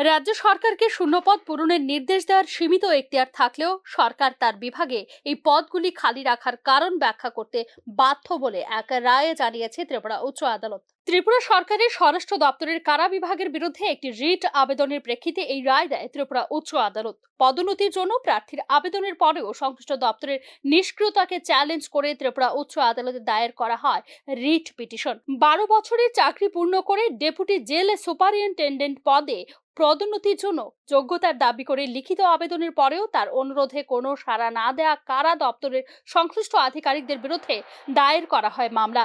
রাজ্য সরকারকে শূন্যপদ পূরণের নির্দেশ দেওয়ার সীমিত এখতিয়ার থাকলেও সরকার তার বিভাগে এই পদগুলি খালি রাখার কারণ ব্যাখ্যা করতে বাধ্য বলে এক রায়ে জানিয়েছে ত্রিপুরা উচ্চ আদালত। ত্রিপুরা সরকারের স্বরাষ্ট্র দপ্তরের কারা বিভাগের বিরুদ্ধে একটি রিট আবেদনের প্রেক্ষিতে এই রায় দেয় ত্রিপুরা উচ্চ আদালত। পদোন্নতির জন্য প্রার্থীর আবেদনের পরেও সংশ্লিষ্ট দপ্তরের নিষ্ক্রিয়তাকে চ্যালেঞ্জ করে ত্রিপুরা উচ্চ আদালতে দায়ের করা হয় রিট পিটিশন। বারো বছরের চাকরি পূর্ণ করে ডেপুটি জেল সুপারিনটেন্ডেন্ট পদে পদোন্নতির জন্য যোগ্যতার দাবি করে লিখিত আবেদনের পরেও তার অনুরোধে কোনো সাড়া না দেয়া কারা দপ্তরের সংশ্লিষ্ট আধিকারিকদের বিরুদ্ধে দায়ের করা হয় মামলা।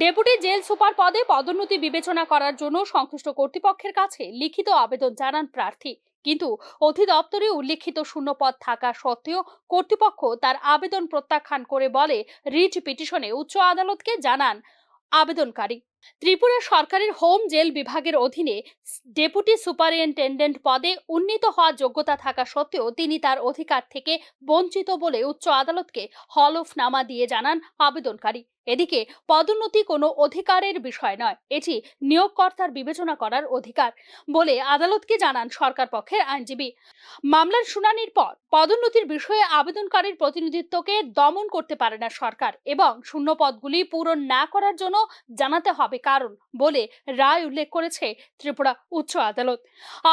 ডেপুটি জেল সুপার পদে পদোন্নতি বিবেচনা করার জন্য সংশ্লিষ্ট কর্তৃপক্ষের কাছে লিখিত আবেদন জানান প্রার্থী। কিন্তু অধিদপ্তরে উল্লিখিত শূন্যপদ থাকা সত্ত্বেও কর্তৃপক্ষ তার আবেদন প্রত্যাখ্যান করে বলে রিট পিটিশনে উচ্চ আদালতকে জানান আবেদনকারী। ত্রিপুরা সরকারের হোম জেল বিভাগের অধীনে ডেপুটি সুপারিনটেন্ডেন্ট পদে উন্নীত হওয়ার যোগ্যতা থাকা সত্ত্বেও তিনি তার অধিকার থেকে বঞ্চিত বলে উচ্চ আদালতকে হলফনামা দিয়ে জানান আবেদনকারী। এদিকে, পদোন্নতি কোনো অধিকারের বিষয় নয়, এটি নিয়োগকর্তার বিবেচনা করার অধিকার বলে আদালতকে জানান সরকার পক্ষের আইনজীবী। মামলার শুনানির পর পদোন্নতির বিষয়ে আবেদনকারীর প্রতিনিধিত্বকে দমন করতে পারে না সরকার এবং শূন্য পদগুলি পূরণ না করার জন্য জানাতে হবে কারণ বলে রায় উল্লেখ করেছে ত্রিপুরা উচ্চ আদালত।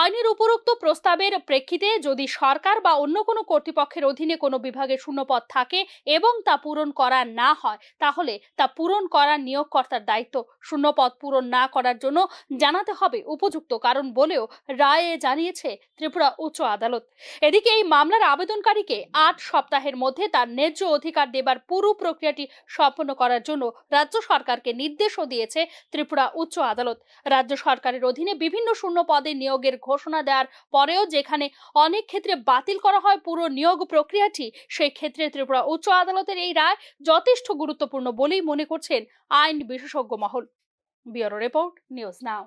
আইনের উপরোক্ত প্রস্তাবের প্রেক্ষিতে যদি সরকার বা অন্য কোনো কর্তৃপক্ষের অধীনে কোনো বিভাগে শূন্যপদ থাকে এবং তা পূরণ করা না হয়, তাহলে তা পূরণ করা নিয়োগকর্তার দায়িত্ব। শূন্যপদ পূরণ না করার জন্য জানাতে হবে উপযুক্ত কারণ বলেও রায়ে জানিয়েছে ত্রিপুরা উচ্চ আদালত। এদিকে এই মামলার আবেদনকারীকে আট সপ্তাহের মধ্যে তার ন্যায্য অধিকার দেবার পুরো প্রক্রিয়াটি সম্পন্ন করার জন্য রাজ্য সরকারকে নির্দেশও দিয়েছে ত্রিপুরা উচ্চ আদালত। রাজ্য সরকারের অধীনে বিভিন্ন শূন্য পদে নিয়োগের ঘোষণা দেওয়ার পরেও যেখানে অনেক ক্ষেত্রে বাতিল করা হয় পুরো নিয়োগ প্রক্রিয়াটি সেই ক্ষেত্রে ত্রিপুরা উচ্চ আদালতের এই রায় যথেষ্ট গুরুত্বপূর্ণ বলেই মনে করছেন আইন বিশেষজ্ঞ মহল। Bureau report, news now.